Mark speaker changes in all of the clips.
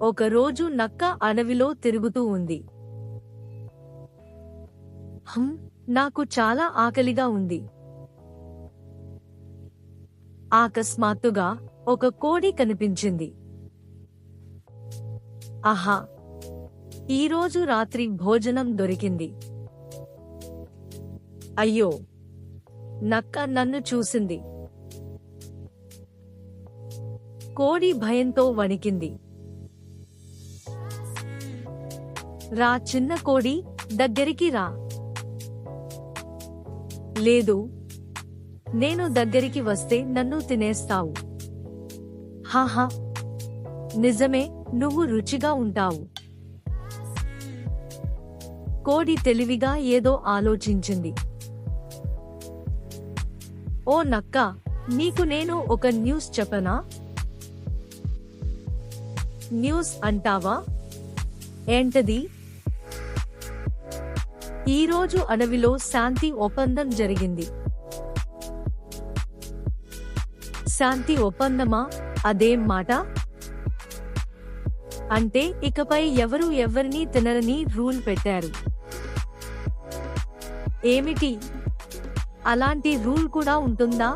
Speaker 1: ఒకరోజు నక్క అడవిలో తిరుగుతూ ఉంది. హం నాకు చాలా ఆకలిగా ఉంది. అకస్మాత్తుగా ఒక కోడి కనిపించింది. ఆహా! ఈరోజు రాత్రి భోజనం దొరికింది. అయ్యో! నక్క నన్ను చూసింది. కోడి భయంతో వణికింది. రా చిన్న కోడి దగ్గరికి రా. లేదు నేను దగ్గరికి వస్తే నన్ను తినేస్తావు. హాహా నిజమే నువ్వు రుచిగా ఉంటావు. కోడి తెలివిగా ఏదో ఆలోచించింది. ఓ నక్క నీకు నేను ఒక న్యూస్ చెప్పనా? న్యూస్ అంటావా? ఏంటది? ఈరోజు అడవిలో శాంతి ఒప్పందం జరిగింది. శాంతి ఒప్పందమా? అదేం మాట? అంటే ఇకపై ఎవరు ఎవరిని తినరని రూల్ పెట్టారు. ఏమిటి? అలాంటి రూల్ కూడా ఉంటుందా?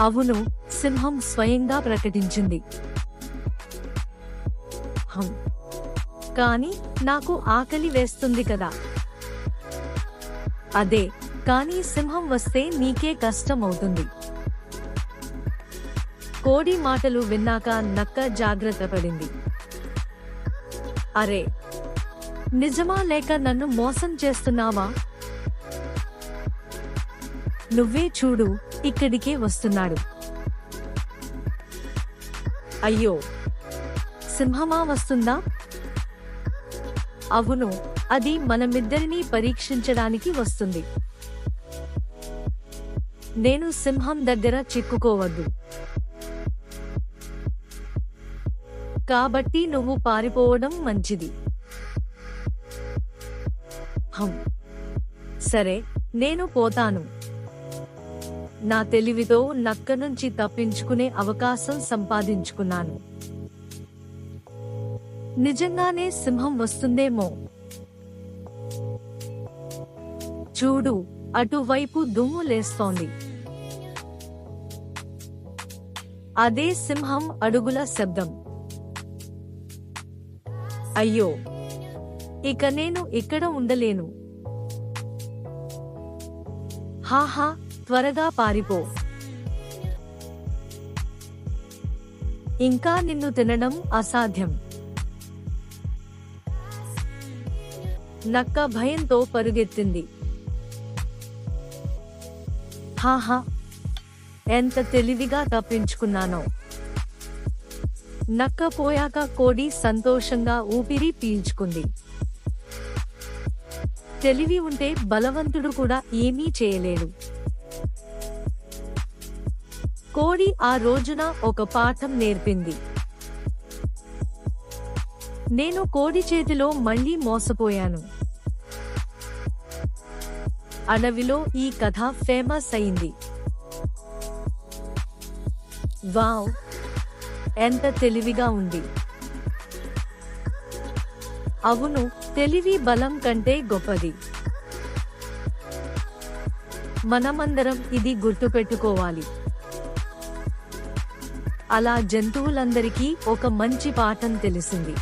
Speaker 1: అవును సింహం స్వయంగా ప్రకటించింది. హం. కానీ నాకు ఆకలి వేస్తుంది కదా. అదే కానీ సింహం వస్తే నీకే కష్టం అవుతుంది కోడి మాటలు విన్నాక నక్క జాగ్రత్త పడింది. అరే నిజమా లేక నన్ను మోసం చేస్తున్నావా? నువ్వే చూడు ఇక్కడికే వస్తున్నాడు. అయ్యో సింహమా వస్తుందా? అవును అది మనమిద్దరినీ పరీక్షించడానికి వస్తుంది. నేను సింహం దగ్గర చిక్కుకోవద్దు. కాబట్టి నువ్వు పారిపోవడం మంచిది. హం. సరే నేను పోతాను. నా తెలివితో నక్క నుంచి తప్పించుకునే అవకాశం సంపాదించుకున్నాను. నిజంగానే సింహం వస్తుందేమో. చూడు అటువైపు దుమ్ము లేస్తోంది. అదే సింహం అడుగుల శబ్దం. అయ్యో ఇక నేను ఇక్కడ ఉండలేను. హాహా త్వరగా పారిపో. ఇంకా నిన్ను తినడం అసాధ్యం. నక్క భయంతో పరుగెత్తింది. హాహా ఎంత తెలివిగా తప్పించుకున్నానో. నక్క పోయాక కోడి సంతోషంగా ఊపిరి పీల్చుకుంది. తెలివి ఉంటే బలవంతుడు కూడా ఏమీ చేయలేడు. కోడి ఆ రోజున ఒక పాఠం నేర్పింది. నేను కోడి చేతిలో మళ్ళీ మోసపోయాను. అడవిలో ఈ కథ ఫేమస్ అయింది. వావ్! ఎంత తెలివిగా ఉంది. అవును తెలివి బలం కంటే గొప్పది. మనమందరం ఇది గుర్తుపెట్టుకోవాలి. అలా జంతువులందరికీ ఒక మంచి పాఠం తెలిసింది.